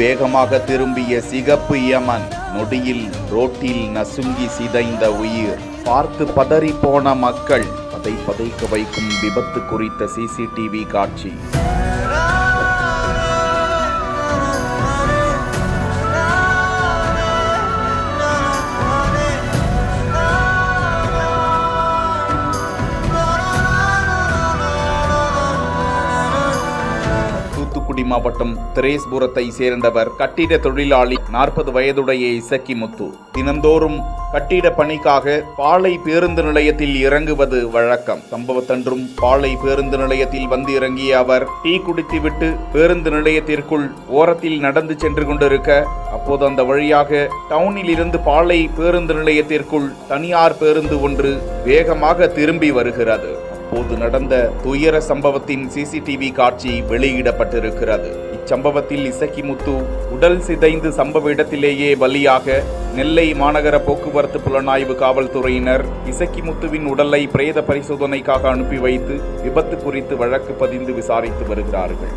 வேகமாக திரும்பிய சிகப்பு யமன் நொடியில் ரோட்டில் நசுங்கி சிதைந்த உயிர். பார்த்து பதறி போன மக்கள் பதை பதைக்க வைக்கும் விபத்து குறித்த சிசிடிவி காட்சி. தூத்துக்குடி மாவட்டம் திரேஸ்புரத்தை சேர்ந்தவர் கட்டிட தொழிலாளி நாற்பது வயதுடைய இசக்கி முத்து தினந்தோறும் கட்டிட பணிக்காக பாலை பேருந்து நிலையத்தில் இறங்குவது வழக்கம். சம்பவத்தன்றும் பாலை பேருந்து நிலையத்தில் வந்து இறங்கிய அவர் டீ குடித்துவிட்டு பேருந்து நிலையத்திற்குள் ஓரத்தில் நடந்து சென்று கொண்டிருக்க அப்போது அந்த வழியாக டவுனில் இருந்து பாலை பேருந்து நிலையத்திற்குள் தனியார் பேருந்து ஒன்று வேகமாக திரும்பி வருகிறது. அப்போது நடந்த துயர சம்பவத்தின் சிசிடிவி காட்சி வெளியிடப்பட்டிருக்கிறது. இச்சம்பவத்தில் இசக்கிமுத்து உடல் சிதைந்து சம்பவ இடத்திலேயே பலியாக நெல்லை மாநகர போக்குவரத்து புலனாய்வு காவல்துறையினர் இசக்கிமுத்துவின் உடலை பிரேத பரிசோதனைக்காக அனுப்பி வைத்து விபத்து குறித்து வழக்கு பதிந்து விசாரித்து வருகிறார்கள்.